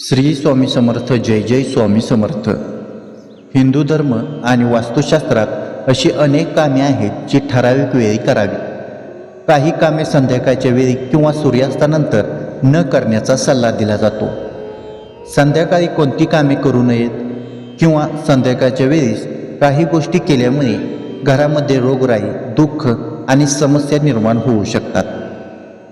श्री स्वामी समर्थ जय जय स्वामी समर्थ. हिंदू धर्म आणि वास्तुशास्त्रात अशी अनेक कामे आहेत जी ठराविक वेळी करावी. काही कामे संध्याकाळच्या वेळी किंवा सूर्यास्तानंतर न करण्याचा सल्ला दिला जातो. संध्याकाळी कोणती कामे करू नयेत किंवा संध्याकाळच्या वेळीस काही गोष्टी केल्यामुळे घरामध्ये रोगराई दुःख आणि समस्या निर्माण होऊ शकतात.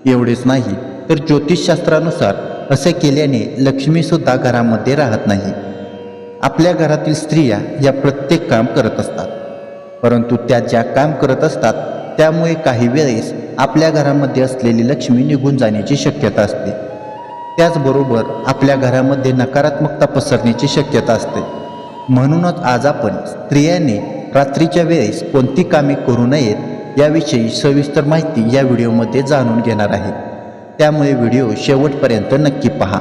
एवढेच नाही तर ज्योतिषशास्त्रानुसार असे केल्याने लक्ष्मीसुद्धा घरामध्ये राहत नाही. आपल्या घरातील स्त्रिया या प्रत्येक काम करत असतात. परंतु त्या ज्या काम करत असतात त्यामुळे काही वेळेस आपल्या घरामध्ये असलेली लक्ष्मी निघून जाण्याची शक्यता असते. त्याचबरोबर आपल्या घरामध्ये नकारात्मकता पसरण्याची शक्यता असते. म्हणूनच आज आपण स्त्रियांनी रात्रीच्या वेळेस कोणती कामे करू नयेत याविषयी सविस्तर माहिती या व्हिडिओमध्ये जाणून घेणार आहे. त्यामुळे व्हिडिओ शेवटपर्यंत नक्की पहा.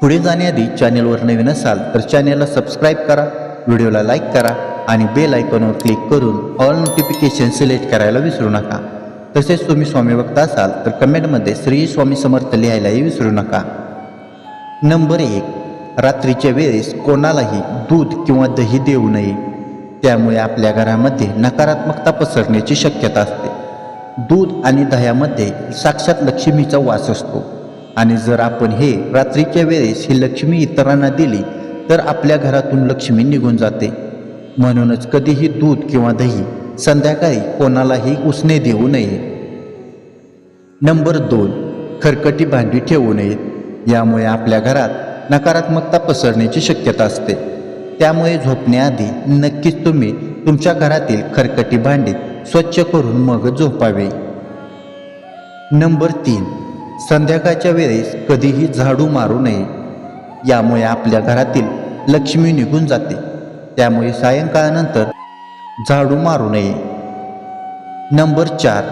पुढे जाण्याआधी चॅनेलवर नवीन असाल तर चॅनेलला सबस्क्राईब करा व्हिडिओला लाईक करा आणि बेल आयकॉनवर क्लिक करून ऑल नोटिफिकेशन सिलेक्ट करायला विसरू नका. तसेच तुम्ही स्वामी भक्त असाल तर कमेंटमध्ये श्री स्वामी समर्थ लिहायलाही विसरू नका. नंबर एक रात्रीच्या वेळेस कोणालाही दूध किंवा दही देऊ नये. त्यामुळे आपल्या घरामध्ये नकारात्मकता पसरण्याची शक्यता असते. दूध आणि दह्यामध्ये साक्षात लक्ष्मीचा वास असतो. आणि जर आपण हे रात्रीच्या वेळेस ही लक्ष्मी इतरांना दिली तर आपल्या घरातून लक्ष्मी निघून जाते. म्हणूनच कधीही दूध किंवा दही संध्याकाळी कोणालाही उसने देऊ नये. नंबर दोन खरकटी भांडी ठेवू नयेत. यामुळे आपल्या घरात नकारात्मकता पसरण्याची शक्यता असते. त्यामुळे झोपण्याआधी नक्कीच तुम्ही तुमच्या घरातील खरकटी भांडी स्वच्छ करून मग झोपावे. नंबर तीन. संध्याकाळच्या वेळेस कधीही झाडू मारू नये. यामुळे आपल्या घरातील लक्ष्मी निघून जाते. त्यामुळे सायंकाळानंतर झाडू मारू नये. नंबर चार.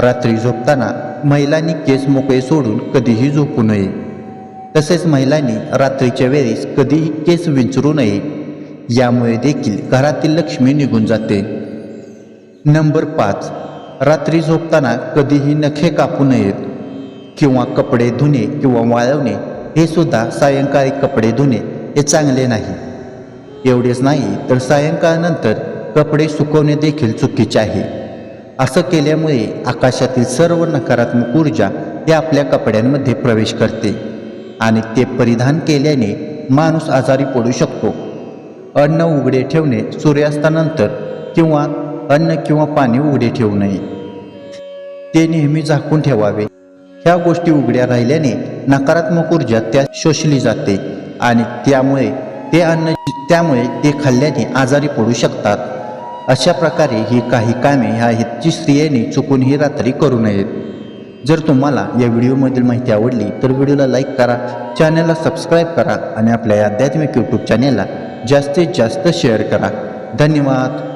रात्री झोपताना महिलांनी केस मोकळे सोडून कधीही झोपू नये. तसेच महिलांनी रात्रीच्या वेळेस कधीही केस विंचरू नये. यामुळे देखील घरातील लक्ष्मी निघून जाते. नंबर पाच. रात्री झोपताना कधीही नखे कापू नयेत किंवा कपडे धुणे किंवा वाळवणे हे सुद्धा सायंकाळी कपडे धुणे हे चांगले नाही. एवढेच नाही तर सायंकाळनंतर कपडे सुकवणे देखील चुकीचे आहे. असं केल्यामुळे आकाशातील सर्व नकारात्मक ऊर्जा हे आपल्या कपड्यांमध्ये प्रवेश करते आणि ते परिधान केल्याने माणूस आजारी पडू शकतो. अन्न उघडे ठेवणे सूर्यास्तानंतर किंवा अन्न किंवा पाणी उघडे ठेवू नये. ते नेहमी झाकून ठेवावे. ह्या गोष्टी उघड्या राहिल्याने नकारात्मक ऊर्जा त्या शोषली जाते आणि त्यामुळे ते अन्न त्यामुळे ते खाल्ल्याने आजारी पडू शकतात. अशा प्रकारे ही काही कामे ह्या हितची स्त्रियांनी चुकूनही रात्री करू नयेत. जर तुम्हाला या व्हिडिओमधील माहिती आवडली तर व्हिडिओला लाईक करा चॅनलला सबस्क्राईब करा आणि आपल्या आध्यात्मिक यूट्यूब चॅनेलला जास्तीत जास्त शेअर करा. धन्यवाद.